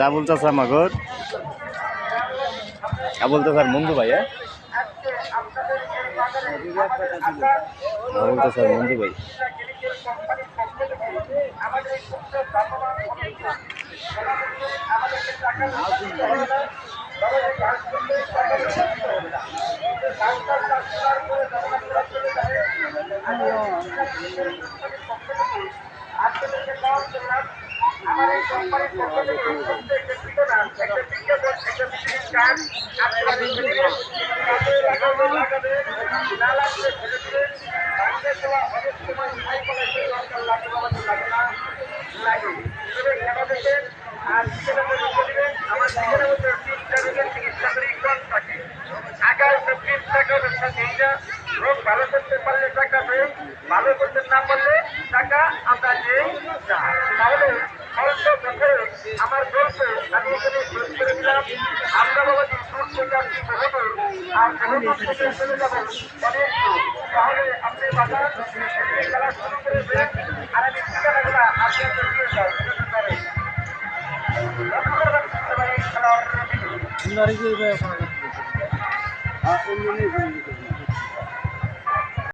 আবুল চাষা মাগর আবুল চাষার বন্ধু ভাই হ্যাঁ? আবুল চাষার বন্ধু ভাই। টাকার চব্বিশ টাকা ব্যবসা নেই না রোগ ভালো করতে পারলে টাকা দেয় ভালো করতে না পারলে টাকা আমরা নেই তাহলে আমার গল্প আমি এখানে শেষ করে দিলাম। আমরা বাবা দূর থেকে আসছি বহুদূর আর বহুদূর থেকে চলে যাব। অনেক দূর তাহলে আপনি বাজার খেলা শুরু করে দেন। আর আমি ঠিকানাগুলো আপনাকে দিয়ে যাই যদি পারেন